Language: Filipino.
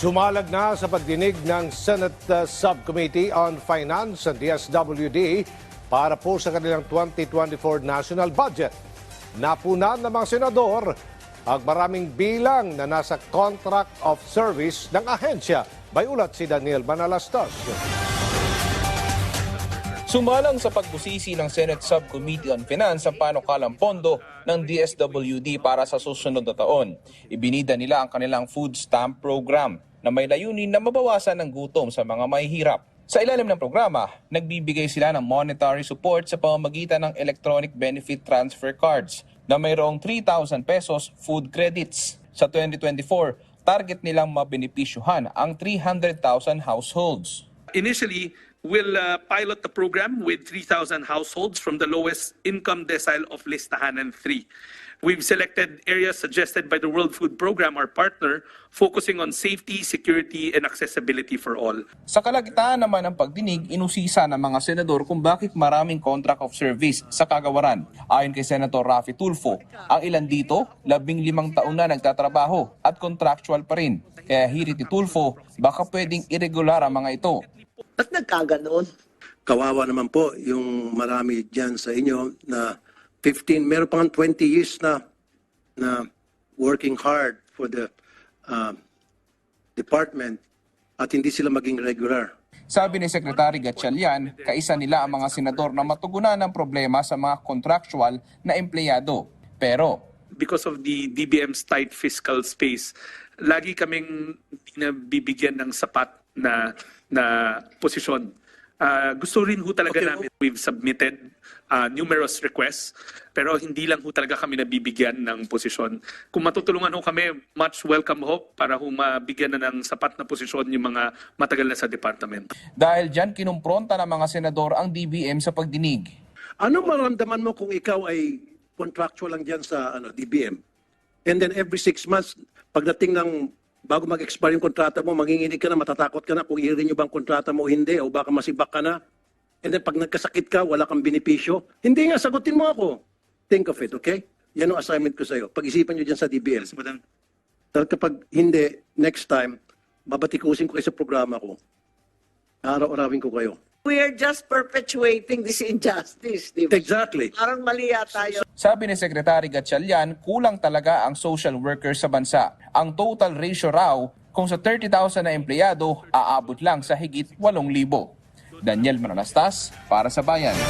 Sumalag na sa pagdinig ng Senate uh, Subcommittee on Finance and DSWD para po sa kanilang 2024 national budget. Napunan ng mga senador ang maraming bilang na nasa contract of service ng ahensya. May ulat si Daniel Manalastas. Sumalang sa pagbusisi ng Senate Subcommittee on Finance ang panukalang pondo ng DSWD para sa susunod na taon. Ibinida nila ang kanilang food stamp program na may layunin na mabawasan ng gutom sa mga mahihirap. Sa ilalim ng programa, nagbibigay sila ng monetary support sa pamamagitan ng electronic benefit transfer cards na mayroong 3,000 pesos food credits. Sa 2024, target nilang mabenepisyuhan ang 300,000 households. Initially, we'll uh, pilot the program with 3,000 households from the lowest income decile of Listahanan 3. We've selected areas suggested by the World Food Program, our partner, focusing on safety, security, and accessibility for all. Sa kalagitnaan naman ng pagdinig, inusisa ng mga senador kung bakit maraming contract of service sa kagawaran. Ayon kay Senator Rafi Tulfo, ang ilan dito, labing limang taon na nagtatrabaho at contractual pa rin. Kaya hirit ni Tulfo, baka pwedeng irregular ang mga ito. Ba't nagkaganon? kawawa naman po yung marami dyan sa inyo na 15, meron pang 20 years na na working hard for the uh, department at hindi sila maging regular. Sabi ni Secretary Gatchalian, kaisa nila ang mga senador na matugunan ng problema sa mga contractual na empleyado. Pero Because of the DBM's tight fiscal space, lagi kaming hindi nabibigyan ng sapat na na posisyon. Ah, gusto rin ho talaga Okay, namin, we've submitted ah, numerous requests, pero hindi lang ho talaga kami nabibigyan ng posisyon. Kung matutulungan ho kami, much welcome ho para ho mabigyan na ng sapat na posisyon yung mga matagal na sa departamento. dahil dyan kinumpronta ng mga senador ang DBM sa pagdinig. Ano maramdaman mo kung ikaw ay contractual lang dyan sa ano, DBM? And then every six months, pagdating ng bago mag-expire yung kontrata mo, manginginig ka na, matatakot ka na kung i-renew ba ang kontrata mo o hindi, o baka masibak ka na. And then pag nagkasakit ka, wala kang benepisyo. Hindi nga, sagutin mo ako. Think of it, okay? Yan ang assignment ko sa'yo. Pag-isipan nyo dyan sa DBM. Dahil kapag hindi, next time, babatikusin ko kayo sa programa ko. Araw-arawin ko kayo. We are just perpetuating this injustice, di ba? Exactly. Parang mali yata yun. Sabi ni Secretary Gatchalian, kulang talaga ang social workers sa bansa. Ang total ratio raw, kung sa 30,000 na empleyado, aabot lang sa higit 8,000. Daniel Manalastas, para sa Bayan.